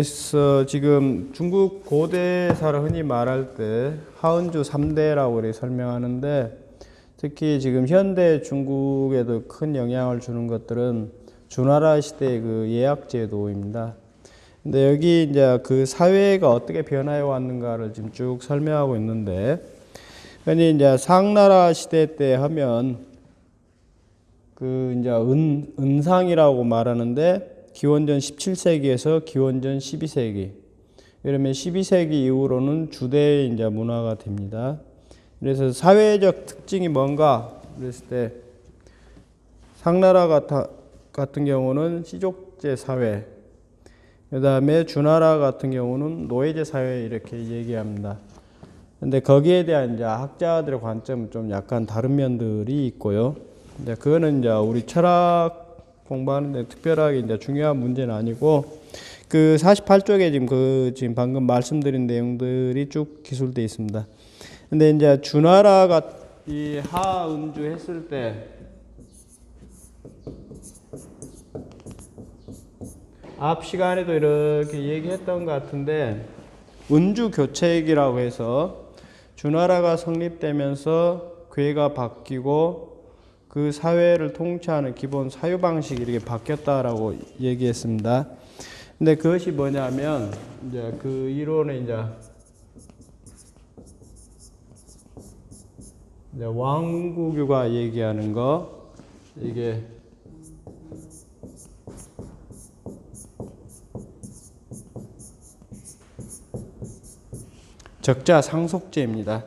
그래서 지금 중국 고대사를 흔히 말할 때 하은주 3대라고 이렇게 설명하는데 특히 지금 현대 중국에도 큰 영향을 주는 것들은 주나라 시대의 그 예약제도입니다. 근데 여기 이제 그 사회가 어떻게 변화해 왔는가를 지금 쭉 설명하고 있는데 흔히 이제 상나라 시대 때 하면 그 이제 은 은상이라고 말하는데 기원전 17세기에서 기원전 12세기 이러면 12세기 이후로는 주대의 이제 문화가 됩니다. 그래서 사회적 특징이 뭔가 그랬을 때 상나라 같은 경우는 시족제 사회, 그 다음에 주나라 같은 경우는 노예제 사회 이렇게 얘기합니다. 근데 거기에 대한 이제 학자들의 관점은 좀 약간 다른 면들이 있고요. 이제 그거는 이제 우리 철학 공부하는데 특별하게 이제 중요한 문제는 아니고 그 48쪽에 지금 그 지금 방금 말씀드린 내용들이 쭉 기술돼 있습니다. 근데 이제 주나라가 이 하은주 했을 때 앞 시간에도 이렇게 얘기했던 것 같은데 은주 교체기라고 해서 주나라가 성립되면서 괴가 바뀌고 그 사회를 통치하는 기본 사유 방식이 이렇게 바뀌었다라고 얘기했습니다. 근데 그것이 뭐냐면 이제 그 이론의 이제 이제 왕구교가 얘기하는 거 이게 적자 상속제입니다.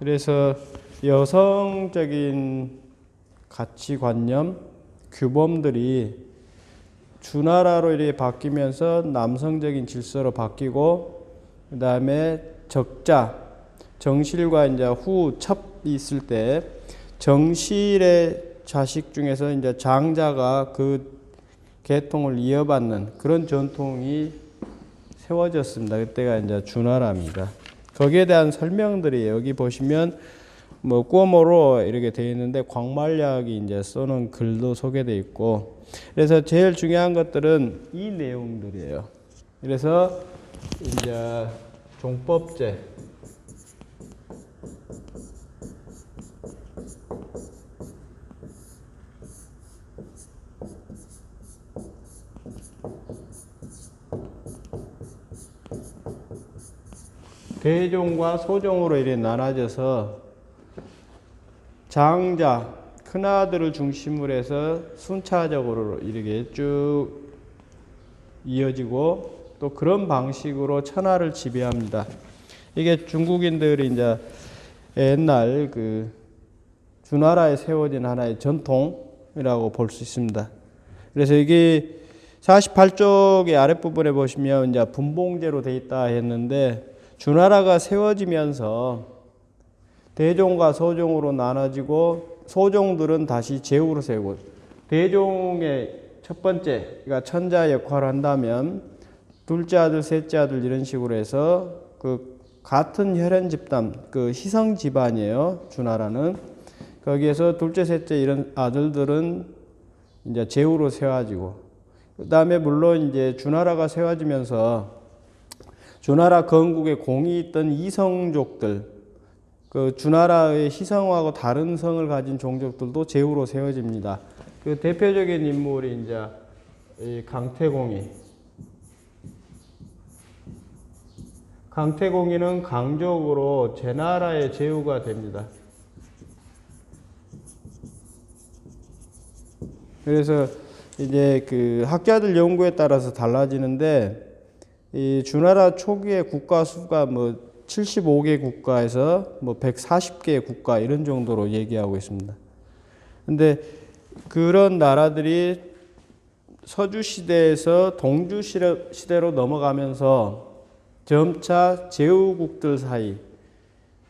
그래서 여성적인 가치관념, 규범들이 주나라로 이렇게 바뀌면서 남성적인 질서로 바뀌고 그 다음에 적자, 정실과 이제 후 첩이 있을 때 정실의 자식 중에서 이제 장자가 그 계통을 이어받는 그런 전통이 세워졌습니다. 그때가 이제 주나라입니다. 거기에 대한 설명들이 여기 보시면 뭐 꾸어모로 이렇게 되어 있는데 광말약이 이제 써놓은 글도 소개되어 있고 그래서 제일 중요한 것들은 이 내용들이에요. 그래서 이제 종법제 대종과 소종으로 이렇게 나눠져서 장자 큰아들을 중심으로 해서 순차적으로 이렇게 쭉 이어지고 또 그런 방식으로 천하를 지배합니다. 이게 중국인들이 이제 옛날 그 주나라에 세워진 하나의 전통이라고 볼 수 있습니다. 그래서 이게 48쪽의 아랫부분에 보시면 이제 분봉제로 돼 있다 했는데 주나라가 세워지면서 대종과 소종으로 나눠지고 소종들은 다시 제후로 세우고 대종의 첫 번째 그러니까 천자 역할을 한다면 둘째 아들, 셋째 아들 이런 식으로 해서 그 같은 혈연 집단 그 희성 집안이에요 주나라는. 거기에서 둘째, 셋째 이런 아들들은 이제 제후로 세워지고 그 다음에 물론 이제 주나라가 세워지면서 주나라 건국에 공이 있던 이성족들 그 주나라의 희성하고 다른 성을 가진 종족들도 제후로 세워집니다. 그 대표적인 인물이 이제 이 강태공이. 강태공이는 강족으로 제 나라의 제후가 됩니다. 그래서 이제 그 학자들 연구에 따라서 달라지는데 이 주나라 초기의 국가 수가 뭐 75개 국가에서 뭐 140개 국가 이런 정도로 얘기하고 있습니다. 근데 그런 나라들이 서주 시대에서 동주 시대로 넘어가면서 점차 제후국들 사이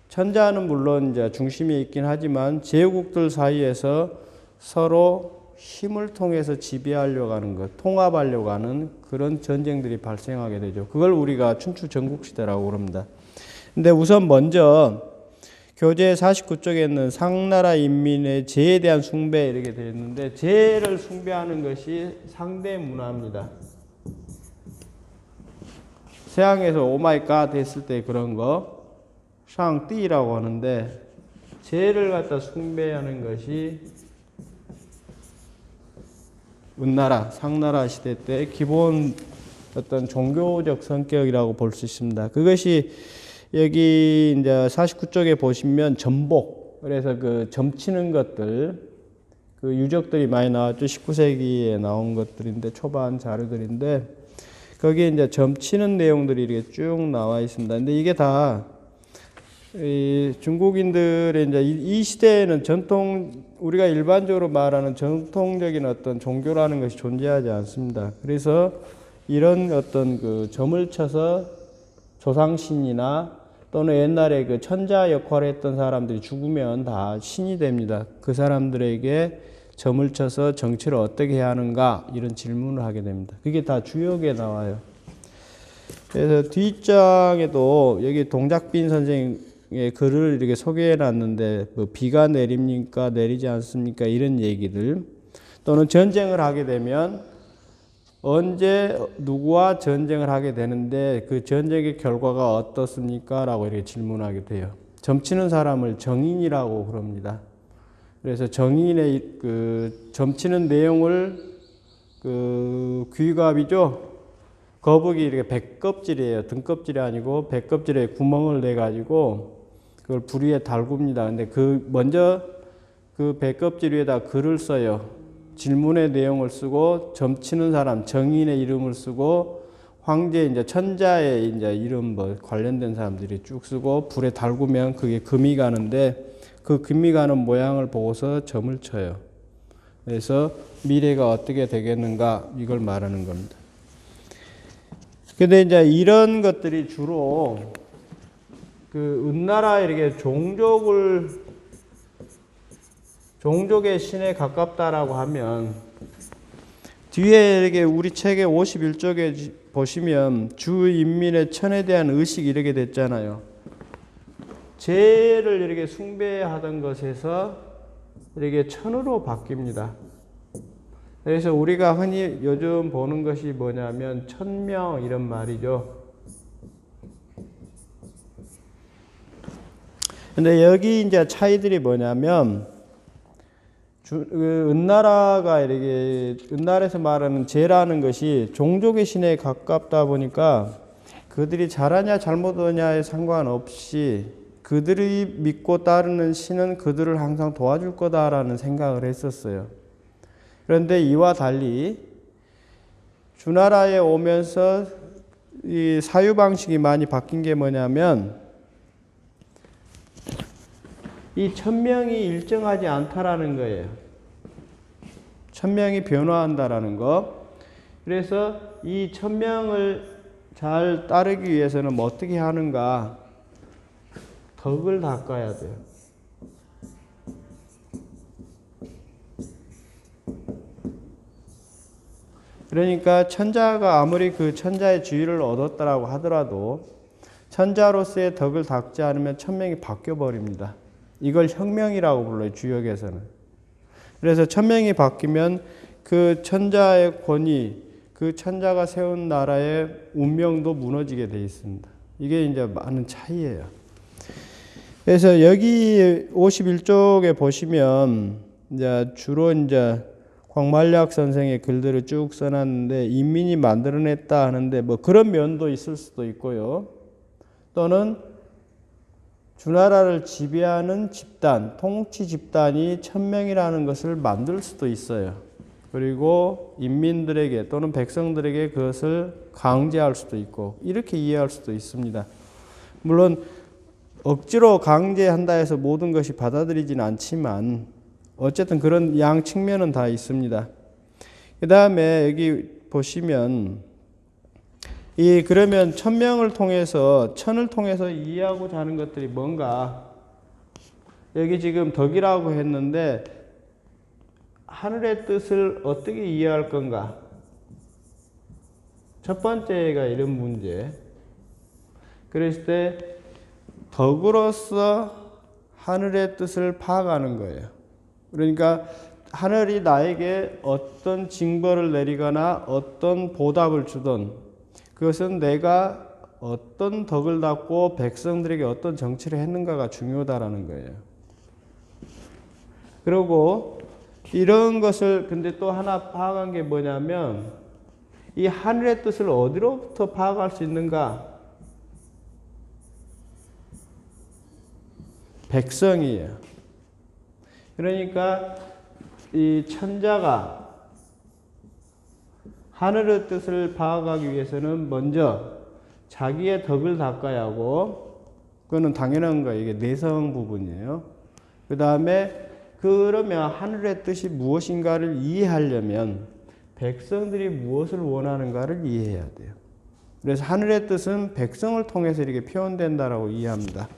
천자는 물론 이제 중심에 있긴 하지만 제후국들 사이에서 서로 힘을 통해서 지배하려고 하는 것, 통합하려고 하는 그런 전쟁들이 발생하게 되죠. 그걸 우리가 춘추 전국시대라고 그럽니다. 근데 우선 먼저 교재 49쪽에 있는 상나라 인민의 재에 대한 숭배 이렇게 되어 있는데 재를 숭배하는 것이 상대 문화입니다. 서양에서 오마이갓 했을 때 그런 거 샹띠라고 하는데 죄를 갖다 숭배하는 것이 은나라, 상나라 시대 때 기본 어떤 종교적 성격이라고 볼 수 있습니다. 그것이 여기 이제 49쪽에 보시면 전복, 그래서 그 점치는 것들, 그 유적들이 많이 나왔죠. 19세기에 나온 것들인데, 초반 자료들인데, 거기에 이제 점치는 내용들이 이렇게 쭉 나와 있습니다. 근데 이게 다, 이 중국인들의 이제 이- 이 시대에는 전통 우리가 일반적으로 말하는 전통적인 어떤 종교라는 것이 존재하지 않습니다. 그래서 이런 어떤 그 점을 쳐서 조상신이나 또는 옛날에 그 천자 역할을 했던 사람들이 죽으면 다 신이 됩니다. 그 사람들에게 점을 쳐서 정치를 어떻게 해야 하는가 이런 질문을 하게 됩니다. 그게 다 주역에 나와요. 그래서 뒷장에도 여기 동작빈 선생의 글을 이렇게 소개해 놨는데 뭐 비가 내립니까 내리지 않습니까 이런 얘기들 또는 전쟁을 하게 되면 언제 누구와 전쟁을 하게 되는데 그 전쟁의 결과가 어떻습니까? 라고 이렇게 질문하게 돼요. 점치는 사람을 정인이라고 그럽니다. 그래서 정인의 그 점치는 내용을 그 귀갑이죠. 거북이 이렇게 백껍질이에요. 등껍질이 아니고 백껍질에 구멍을 내 가지고 그걸 불 위에 달굽니다. 근데 그 먼저 그 백껍질 위에다 글을 써요. 질문의 내용을 쓰고 점치는 사람 정인의 이름을 쓰고 황제 이제 천자의 이제 이름 뭐 관련된 사람들이 쭉 쓰고 불에 달구면 그게 금이 가는데 그 금이 가는 모양을 보고서 점을 쳐요. 그래서 미래가 어떻게 되겠는가 이걸 말하는 겁니다. 근데 이제 이런 것들이 주로 그 은나라 이렇게 종족을 종족의 신에 가깝다라고 하면 뒤에 이렇게 우리 책의 51쪽에 보시면 주 인민의 천에 대한 의식이 이렇게 됐잖아요. 죄를 이렇게 숭배하던 것에서 이렇게 천으로 바뀝니다. 그래서 우리가 흔히 요즘 보는 것이 뭐냐면 천명 이런 말이죠. 근데 여기 이제 차이들이 뭐냐면 주, 그 은나라가 이렇게 은나라에서 말하는 죄라는 것이 종족의 신에 가깝다 보니까 그들이 잘하냐 잘못하냐에 상관없이 그들이 믿고 따르는 신은 그들을 항상 도와줄 거다라는 생각을 했었어요. 그런데 이와 달리 주나라에 오면서 이 사유 방식이 많이 바뀐 게 뭐냐면 이 천명이 일정하지 않다라는 거예요. 천명이 변화한다라는 거. 그래서 이 천명을 잘 따르기 위해서는 뭐 어떻게 하는가? 덕을 닦아야 돼요. 그러니까 천자가 아무리 그 천자의 지위를 얻었다라고 하더라도 천자로서의 덕을 닦지 않으면 천명이 바뀌어 버립니다. 이걸 혁명이라고 불러요, 주역에서는. 그래서 천명이 바뀌면 그 천자의 권위, 그 천자가 세운 나라의 운명도 무너지게 돼 있습니다. 이게 이제 많은 차이예요. 그래서 여기 51쪽에 보시면 이제 주로 이제 광말약 선생의 글들을 쭉 써놨는데 인민이 만들어냈다 하는데 뭐 그런 면도 있을 수도 있고요. 또는 주나라를 지배하는 집단, 통치 집단이 천명이라는 것을 만들 수도 있어요. 그리고 인민들에게 또는 백성들에게 그것을 강제할 수도 있고 이렇게 이해할 수도 있습니다. 물론 억지로 강제한다 해서 모든 것이 받아들이지는 않지만 어쨌든 그런 양 측면은 다 있습니다. 그 다음에 여기 보시면 이 그러면 천명을 통해서 천을 통해서 이해하고자 하는 것들이 뭔가 여기 지금 덕이라고 했는데 하늘의 뜻을 어떻게 이해할 건가? 첫 번째가 이런 문제. 그랬을 때 덕으로서 하늘의 뜻을 파악하는 거예요. 그러니까 하늘이 나에게 어떤 징벌을 내리거나 어떤 보답을 주던 그것은 내가 어떤 덕을 닦고 백성들에게 어떤 정치를 했는가가 중요하다라는 거예요. 그리고 이런 것을 근데 또 하나 파악한 게 뭐냐면 이 하늘의 뜻을 어디로부터 파악할 수 있는가? 백성이에요. 그러니까 이 천자가 하늘의 뜻을 파악하기 위해서는 먼저 자기의 덕을 닦아야 하고 그거는 당연한 거예요. 이게 내성 부분이에요. 그 다음에 그러면 하늘의 뜻이 무엇인가를 이해하려면 백성들이 무엇을 원하는가를 이해해야 돼요. 그래서 하늘의 뜻은 백성을 통해서 이렇게 표현된다라고 이해합니다.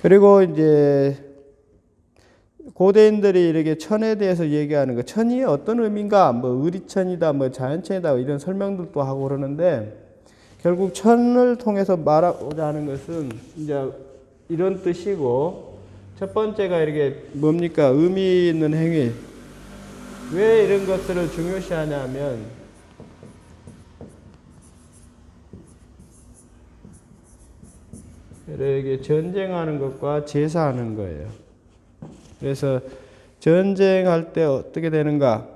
그리고 이제 고대인들이 이렇게 천에 대해서 얘기하는 거, 천이 어떤 의미인가, 뭐 의리천이다, 뭐 자연천이다 이런 설명들도 하고 그러는데 결국 천을 통해서 말하고자 하는 것은 이제 이런 뜻이고 첫 번째가 이렇게 뭡니까 의미 있는 행위. 왜 이런 것들을 중요시하냐면 이렇게 전쟁하는 것과 제사하는 거예요. 그래서 전쟁할 때 어떻게 되는가?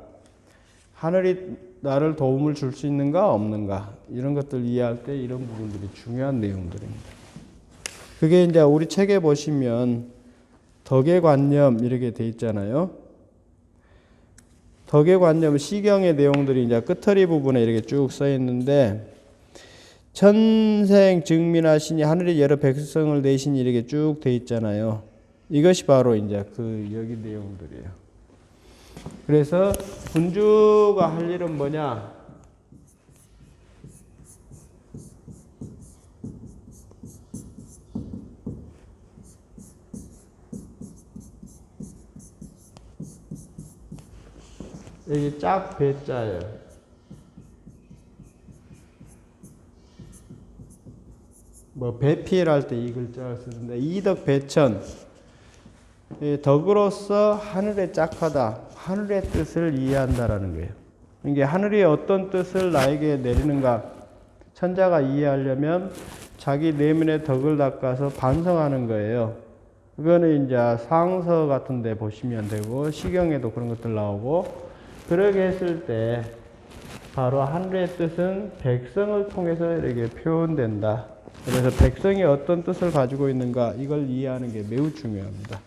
하늘이 나를 도움을 줄 수 있는가 없는가? 이런 것들 이해할 때 이런 부분들이 중요한 내용들입니다. 그게 이제 우리 책에 보시면 덕의 관념 이렇게 돼 있잖아요. 덕의 관념 시경의 내용들이 이제 끝허리 부분에 이렇게 쭉 써 있는데 천생 증민하시니 하늘의 여러 백성을 내시니 이렇게 쭉 돼 있잖아요. 이것이 바로 이제 그 여기 내용들이에요. 그래서 군주가 할 일은 뭐냐? 여기 짝 배자예요. 뭐 배필할 때 이 글자를 쓰는데 이덕 배천 이 덕으로서 하늘의 짝하다 하늘의 뜻을 이해한다라는 거예요. 이게 하늘이 어떤 뜻을 나에게 내리는가 천자가 이해하려면 자기 내면의 덕을 닦아서 반성하는 거예요. 그거는 이제 상서 같은 데 보시면 되고 시경에도 그런 것들 나오고 그렇게 했을 때 바로 하늘의 뜻은 백성을 통해서 이렇게 표현된다. 그래서 백성이 어떤 뜻을 가지고 있는가 이걸 이해하는 게 매우 중요합니다.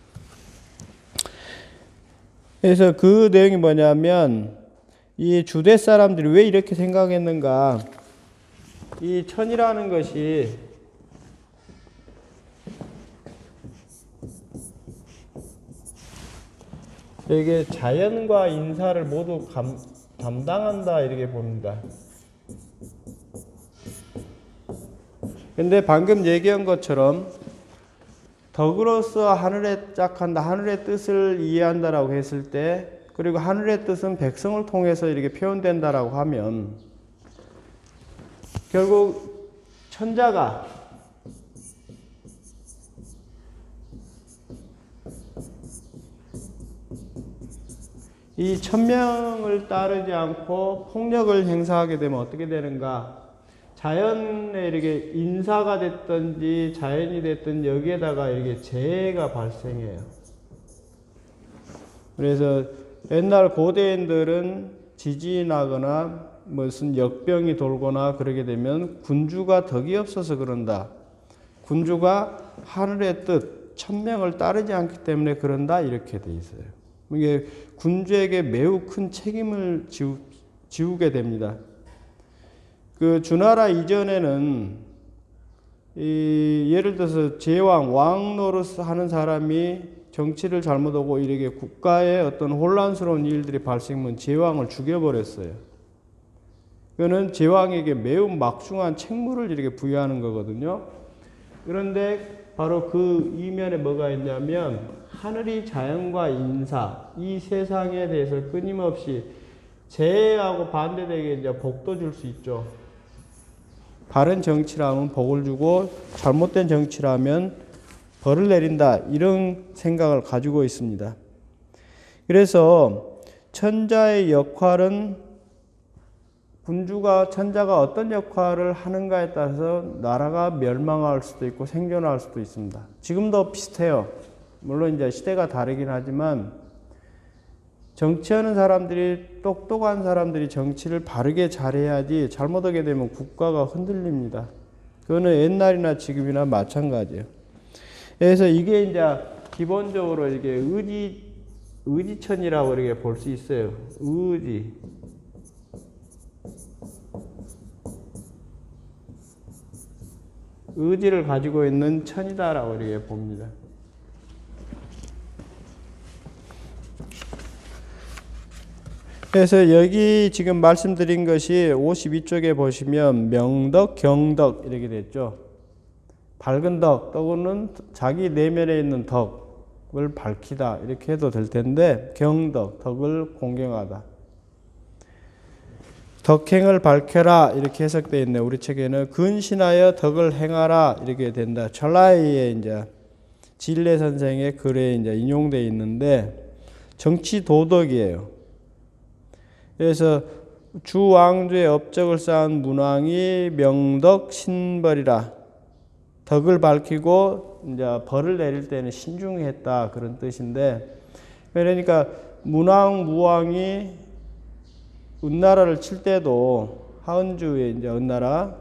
그래서 그 내용이 뭐냐면 이 주대 사람들이 왜 이렇게 생각했는가? 이 천이라는 것이 이게 자연과 인사를 모두 감, 담당한다 이렇게 봅니다. 근데 방금 얘기한 것처럼 덕으로서 하늘에 짝한다, 하늘의 뜻을 이해한다라고 했을 때, 그리고 하늘의 뜻은 백성을 통해서 이렇게 표현된다라고 하면, 결국 천자가 이 천명을 따르지 않고 폭력을 행사하게 되면 어떻게 되는가? 자연에 이렇게 인사가 됐든지 자연이 됐든 여기에다가 이렇게 재해가 발생해요. 그래서 옛날 고대인들은 지진이 나거나 무슨 역병이 돌거나 그러게 되면 군주가 덕이 없어서 그런다. 군주가 하늘의 뜻, 천명을 따르지 않기 때문에 그런다. 이렇게 돼 있어요. 이게 군주에게 매우 큰 책임을 지우, 지우게 됩니다. 그 주나라 이전에는 이 예를 들어서 제왕 왕 노릇 하는 사람이 정치를 잘못하고 이렇게 국가에 어떤 혼란스러운 일들이 발생하면 제왕을 죽여버렸어요. 그거는 제왕에게 매우 막중한 책무를 이렇게 부여하는 거거든요. 그런데 바로 그 이면에 뭐가 있냐면 하늘이 자연과 인사 이 세상에 대해서 끊임없이 재해하고 반대되게 이제 복도 줄 수 있죠. 바른 정치라면 복을 주고 잘못된 정치라면 벌을 내린다 이런 생각을 가지고 있습니다. 그래서 천자의 역할은 군주가 천자가 어떤 역할을 하는가에 따라서 나라가 멸망할 수도 있고 생존할 수도 있습니다. 지금도 비슷해요. 물론 이제 시대가 다르긴 하지만 정치하는 사람들이 똑똑한 사람들이 정치를 바르게 잘해야지 잘못하게 되면 국가가 흔들립니다. 그거는 옛날이나 지금이나 마찬가지예요. 그래서 이게 이제 기본적으로 이게 의지 의지천이라고 이렇게 볼 수 있어요. 의지. 의지를 가지고 있는 천이다라고 이렇게 봅니다. 그래서 여기 지금 말씀드린 것이 52쪽에 보시면 명덕, 경덕 이렇게 됐죠. 밝은 덕, 또는 자기 내면에 있는 덕을 밝히다 이렇게 해도 될 텐데 경덕, 덕을 공경하다. 덕행을 밝혀라 이렇게 해석되어 있네. 우리 책에는 근신하여 덕을 행하라 이렇게 된다. 철라이의 이제 진례 선생의 글에 이제 인용되어 있는데 정치 도덕이에요. 그래서 주 왕조의 업적을 쌓은 문왕이 명덕 신벌이라 덕을 밝히고 이제 벌을 내릴 때는 신중했다 그런 뜻인데 그러니까 문왕 무왕이 은나라를 칠 때도 하은주의 이제 은나라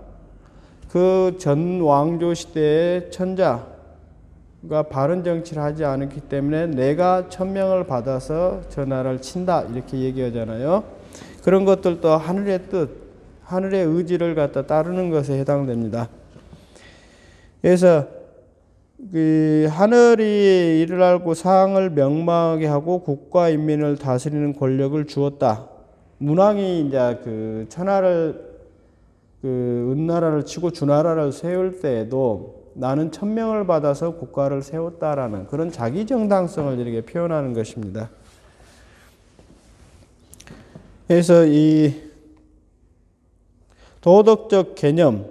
그 전 왕조 시대의 천자가 바른 정치를 하지 않았기 때문에 내가 천명을 받아서 저 나라를 친다 이렇게 얘기하잖아요. 그런 것들도 하늘의 뜻, 하늘의 의지를 갖다 따르는 것에 해당됩니다. 그래서 그 하늘이 이를 알고 사항을 명망하게 하고 국가 인민을 다스리는 권력을 주었다. 문왕이 이제 그 천하를 그 은나라를 치고 주나라를 세울 때에도 나는 천명을 받아서 국가를 세웠다라는 그런 자기 정당성을 이렇게 표현하는 것입니다. 그래서 이 도덕적 개념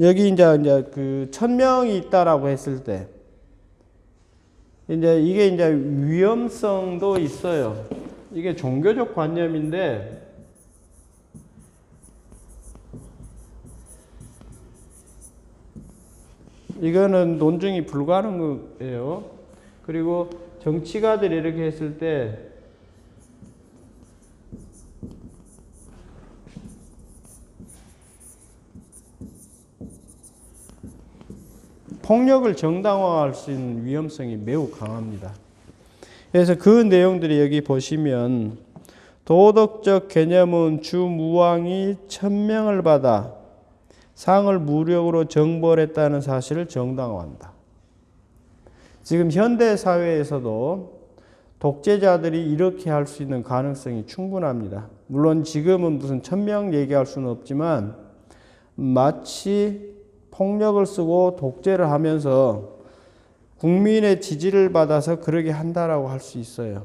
여기 이제 이제 그 천명이 있다라고 했을 때 이제 이게 이제 위험성도 있어요. 이게 종교적 관념인데 이거는 논증이 불가능한 거예요. 그리고 정치가들이 이렇게 했을 때 폭력을 정당화할 수 있는 위험성이 매우 강합니다. 그래서 그 내용들이 여기 보시면 도덕적 개념은 주 무왕이 천명을 받아 상을 무력으로 정벌했다는 사실을 정당화한다. 지금 현대 사회에서도 독재자들이 이렇게 할 수 있는 가능성이 충분합니다. 물론 지금은 무슨 천명 얘기할 수는 없지만 마치 폭력을 쓰고 독재를 하면서 국민의 지지를 받아서 그러게 한다라고 할 수 있어요.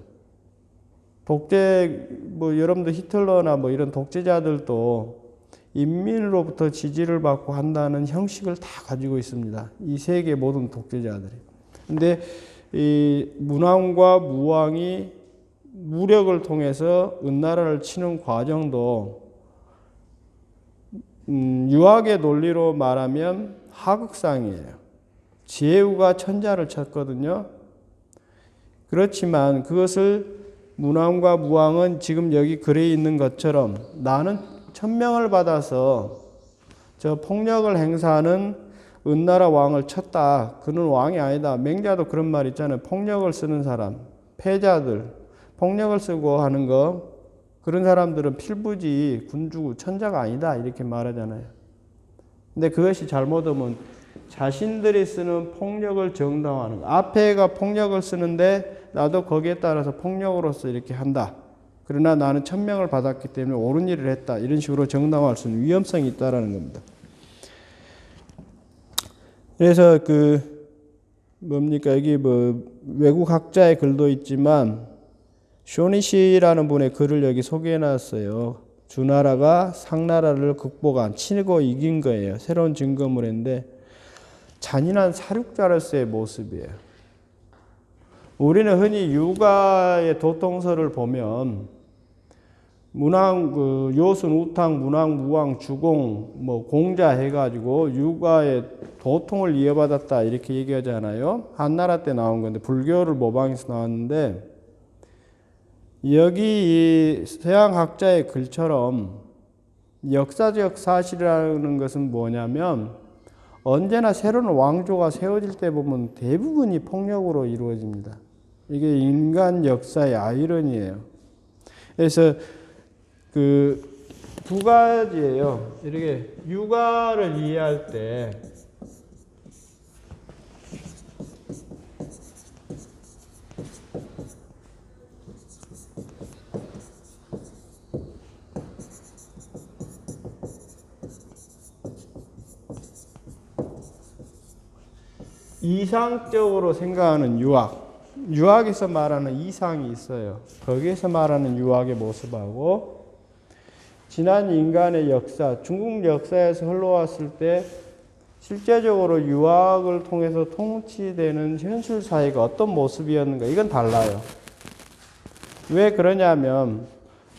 독재 뭐 여러분들 히틀러나 뭐 이런 독재자들도 인민으로부터 지지를 받고 한다는 형식을 다 가지고 있습니다. 이 세계 모든 독재자들이. 근데 이 문왕과 무왕이 무력을 통해서 은나라를 치는 과정도 음, 유학의 논리로 말하면 하극상이에요. 지혜우가 천자를 쳤거든요. 그렇지만 그것을 문왕과 무왕은 지금 여기 글에 있는 것처럼 나는 천명을 받아서 저 폭력을 행사하는 은나라 왕을 쳤다. 그는 왕이 아니다. 맹자도 그런 말 있잖아요. 폭력을 쓰는 사람, 패자들, 폭력을 쓰고 하는 거 그런 사람들은 필부지 군주 천자가 아니다 이렇게 말하잖아요. 근데 그것이 잘못하면 자신들이 쓰는 폭력을 정당화하는 거. 앞에가 폭력을 쓰는데 나도 거기에 따라서 폭력으로서 이렇게 한다. 그러나 나는 천명을 받았기 때문에 옳은 일을 했다. 이런 식으로 정당화할 수 있는 위험성이 있다라는 겁니다. 그래서 그 뭡니까 여기 뭐 외국 학자의 글도 있지만 쇼니시라는 분의 글을 여기 소개해 놨어요. 주나라가 상나라를 극복한 치고 이긴 거예요. 새로운 증거물인데 잔인한 사륙자로서의 모습이에요. 우리는 흔히 육아의 도통서를 보면 문왕 그 요순 우탕 문왕 무왕 주공 뭐 공자 해가지고 육아의 도통을 이어받았다 이렇게 얘기하잖아요. 한나라 때 나온 건데 불교를 모방해서 나왔는데 여기 이 서양 학자의 글처럼 역사적 사실이라는 것은 뭐냐면 언제나 새로운 왕조가 세워질 때 보면 대부분이 폭력으로 이루어집니다. 이게 인간 역사의 아이러니예요. 그래서 그 두 가지예요. 이렇게 육아를 이해할 때 이상적으로 생각하는 유학, 유학에서 말하는 이상이 있어요. 거기에서 말하는 유학의 모습하고 지난 인간의 역사, 중국 역사에서 흘러왔을 때 실제적으로 유학을 통해서 통치되는 현실 사회가 어떤 모습이었는가 이건 달라요. 왜 그러냐면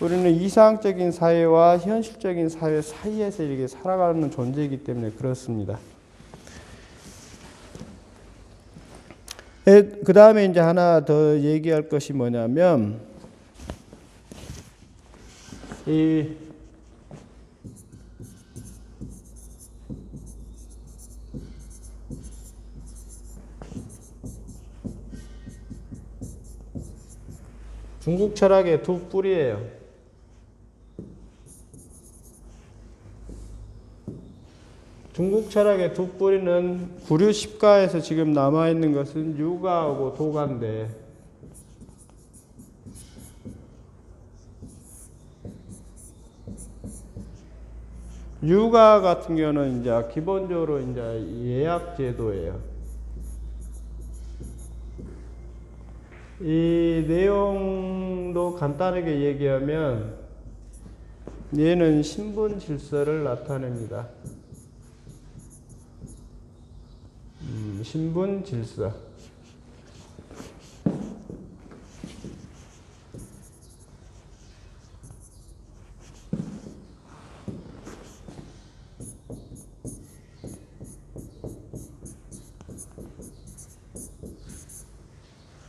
우리는 이상적인 사회와 현실적인 사회 사이에서 이렇게 살아가는 존재이기 때문에 그렇습니다. 그 다음에 이제 하나 더 얘기할 것이 뭐냐면 이 중국 철학의 두 뿌리예요. 중국 철학의 두 뿌리는 구류 십가에서 지금 남아 있는 것은 유가하고 도가인데 유가 같은 경우는 이제 기본적으로 이제 예약 제도예요. 이 내용도 간단하게 얘기하면 얘는 신분 질서를 나타냅니다. 음, 신분 질서.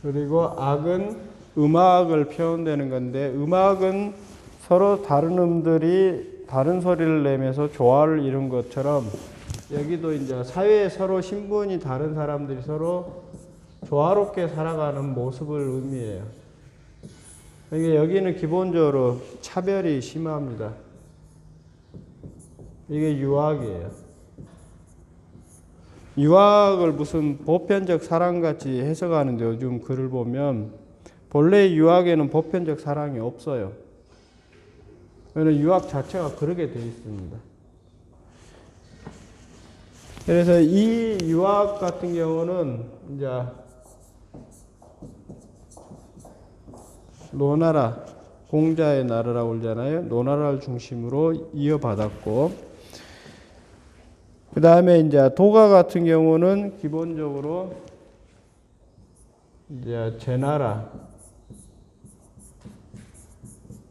그리고 악은 음악을 표현되는 건데 음악은 서로 다른 음들이 다른 소리를 내면서 조화를 이룬 것처럼 여기도 이제 사회에 서로 신분이 다른 사람들이 서로 조화롭게 살아가는 모습을 의미해요. 그러니까 여기는 기본적으로 차별이 심합니다. 이게 유학이에요. 유학을 무슨 보편적 사랑같이 해석하는데 요즘 글을 보면 본래 유학에는 보편적 사랑이 없어요. 그는 유학 자체가 그렇게 되어 있습니다. 그래서 이 유학 같은 경우는 이제 노나라 공자의 나라라고 그러잖아요. 노나라를 중심으로 이어받았고 그 다음에 이제 도가 같은 경우는 기본적으로 이제 제나라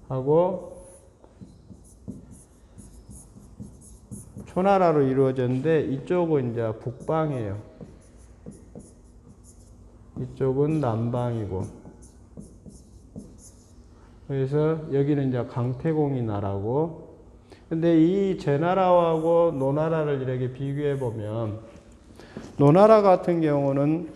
하고 초나라로 이루어졌는데 이쪽은 이제 북방이에요. 이쪽은 남방이고. 그래서 여기는 이제 강태공이 나라고. 근데 이 제나라하고 노나라를 이렇게 비교해 보면 노나라 같은 경우는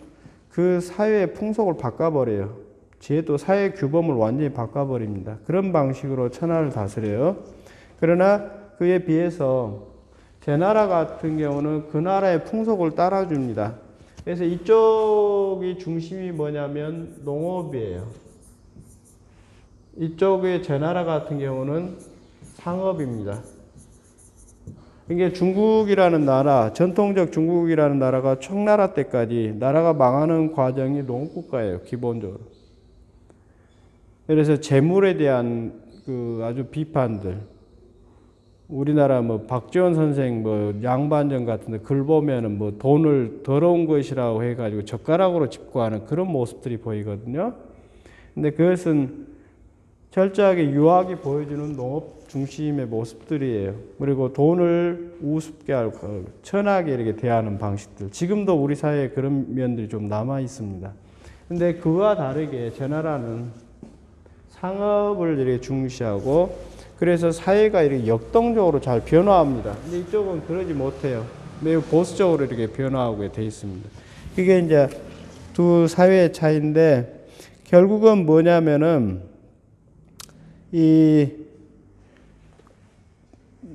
그 사회의 풍속을 바꿔버려요. 제도 사회 규범을 완전히 바꿔버립니다. 그런 방식으로 천하를 다스려요. 그러나 그에 비해서 제나라 같은 경우는 그 나라의 풍속을 따라줍니다. 그래서 이쪽이 중심이 뭐냐면 농업이에요. 이쪽의 제 나라 같은 경우는 상업입니다. 이게 중국이라는 나라, 전통적 중국이라는 나라가 청나라 때까지 나라가 망하는 과정이 농국가예요, 기본적으로. 그래서 재물에 대한 그 아주 비판들, 우리나라 뭐 박지원 선생 뭐 양반전 같은데 글 보면은 뭐 돈을 더러운 것이라고 해가지고 젓가락으로 짚고 하는 그런 모습들이 보이거든요. 근데 그것은 철저하게 유학이 보여주는 농업 중심의 모습들이에요. 그리고 돈을 우습게 하고 천하게 이렇게 대하는 방식들. 지금도 우리 사회에 그런 면들이 좀 남아 있습니다. 근데 그와 다르게 저 나라는 상업을 이렇게 중시하고 그래서 사회가 이렇게 역동적으로 잘 변화합니다. 근데 이쪽은 그러지 못해요. 매우 보수적으로 이렇게 변화하고 돼 있습니다. 그게 이제 두 사회의 차이인데 결국은 뭐냐면은 이,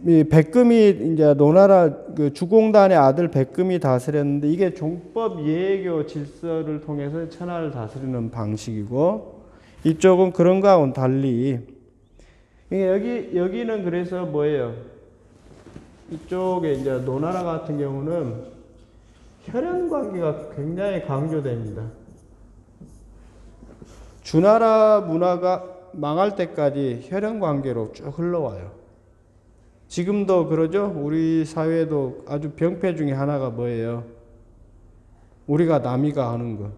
이 백금이 이제 노나라 그 주공단의 아들 백금이 다스렸는데 이게 종법 예교 질서를 통해서 천하를 다스리는 방식이고 이쪽은 그런 거하고는 달리 이게 여기 여기는 그래서 뭐예요? 이쪽에 이제 노나라 같은 경우는 혈연 관계가 굉장히 강조됩니다. 주나라 문화가 망할 때까지 혈연 관계로 쭉 흘러와요. 지금도 그러죠? 우리 사회도 아주 병폐 중에 하나가 뭐예요? 우리가 남이가 하는 것.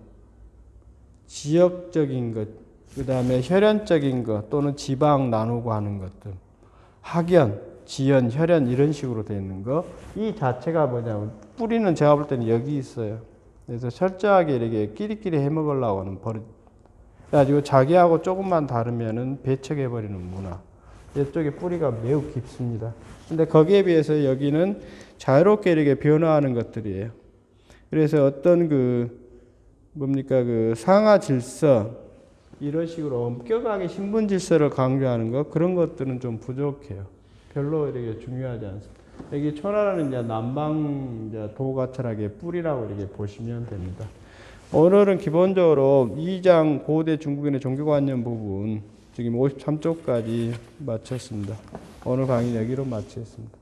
지역적인 것, 그 다음에 혈연적인 것 또는 지방 나누고 하는 것들. 학연, 지연, 혈연 이런 식으로 되어 있는 거. 이 자체가 뭐냐면 뿌리는 제가 볼 때는 여기 있어요. 그래서 철저하게 이렇게 끼리끼리 해먹으려고 하는 버릇. 그래가지고 자기하고 조금만 다르면은 배척해버리는 문화. 이쪽에 뿌리가 매우 깊습니다. 근데 거기에 비해서 여기는 자유롭게 이렇게 변화하는 것들이에요. 그래서 어떤 그 뭡니까 그 상하 질서 이런 식으로 엄격하게 신분 질서를 강조하는 것 그런 것들은 좀 부족해요. 별로 이렇게 중요하지 않습니다. 여기 초나라는 이제 남방 이제 도가 철학의 뿌리라고 이렇게 보시면 됩니다. 오늘은 기본적으로 2장 고대 중국인의 종교관념 부분 지금 53쪽까지 마쳤습니다. 오늘 강의 여기로 마치겠습니다.